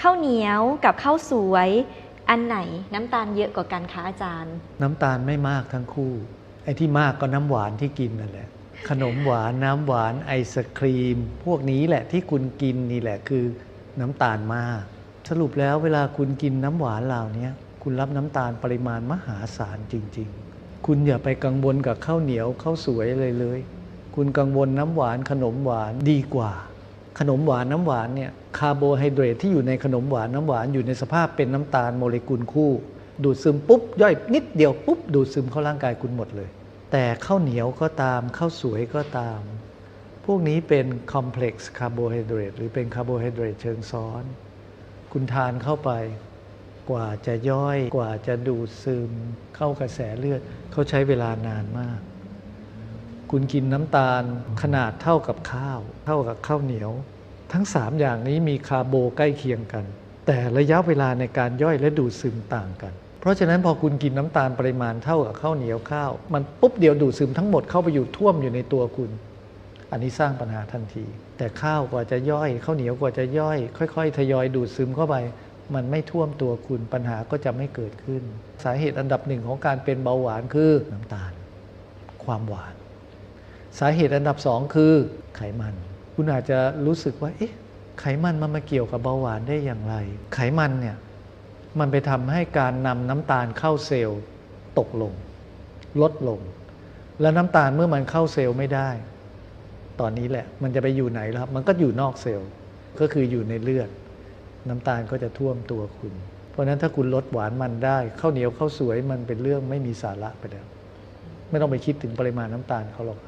ข้าวเหนียวกับข้าวสวย อันไหนน้ำตาลเยอะกว่ากันคะอาจารย์ น้ำตาลไม่มากทั้งคู่ ไอ้ที่มากก็น้ำหวานที่กินนั่นแหละ ขนมหวานน้ำหวานไอศครีม พวกนี้แหละที่คุณกินนี่แหละคือน้ำตาลมาก สรุปแล้วเวลาคุณกินน้ำหวานเหล่านี้คุณรับน้ำตาลปริมาณมหาศาลจริง ๆ คุณอย่าไปกังวลกับข้าวเหนียวข้าวสวยเลยเลย คุณกังวลน้ำหวานขนมหวานดีกว่า ขนมหวานน้ำหวานเนี่ยคาร์โบไฮเดรตที่อยู่ในขนมหวานน้ำหวานอยู่ในสภาพเป็นน้ำตาลโมเลกุลคู่ ดูดซึมปุ๊บย่อยนิดเดียวปุ๊บดูดซึมเข้าร่างกายคุณหมดเลย แต่ข้าวเหนียวก็ตามข้าวสวยก็ตาม พวกนี้เป็นคอมเพล็กซ์คาร์โบไฮเดรตหรือเป็นคาร์โบไฮเดรตเชิงซ้อน คุณทานเข้าไปกว่าจะย่อยกว่าจะดูดซึมเข้ากระแสเลือดเขาใช้เวลานานมาก คุณกินน้ำตาลขนาดเท่ากับข้าว เท่ากับข้าวเหนียว ทั้ง 3 อย่างนี้มีคาร์โบใกล้เคียงกัน แต่ระยะเวลาในการย่อยและดูดซึมต่างกัน เพราะฉะนั้นพอคุณกินน้ำตาลปริมาณเท่ากับข้าวเหนียวข้าว มันปุ๊บเดียวดูดซึมทั้งหมดเข้าไปอยู่ท่วมอยู่ในตัวคุณ อันนี้สร้างปัญหาทันที แต่ข้าวกว่าจะย่อยข้าวเหนียวกว่าจะย่อย ค่อย ๆ ทยอยดูดซึมเข้าไปมันไม่ท่วมตัวคุณปัญหาก็จะไม่เกิดขึ้น สาเหตุอันดับหนึ่งของการเป็นเบาหวานคือน้ำตาล ความหวาน สาเหตุอันดับสองคือไขมัน คุณอาจจะรู้สึกว่า เอ๊ะ ไขมันมันมาเกี่ยวกับเบาหวานได้อย่างไร ไขมันเนี่ย มันไปทำให้การนำน้ำตาลเข้าเซลล์ตกลง ลดลง แล้วน้ำตาลเมื่อมันเข้าเซลล์ไม่ได้ ตอนนี้แหละ มันจะไปอยู่ไหนแล้วครับมันก็อยู่นอกเซลล์ ก็คืออยู่ในเลือด น้ำตาลก็จะท่วมตัวคุณ เพราะฉะนั้นถ้าคุณลดหวานมันได้ข้าวเหนียวข้าวสวยมันเป็นเรื่องไม่มีสาระไปแล้ว ไม่ต้องไปคิดถึงปริมาณน้ำตาลเขาหรอก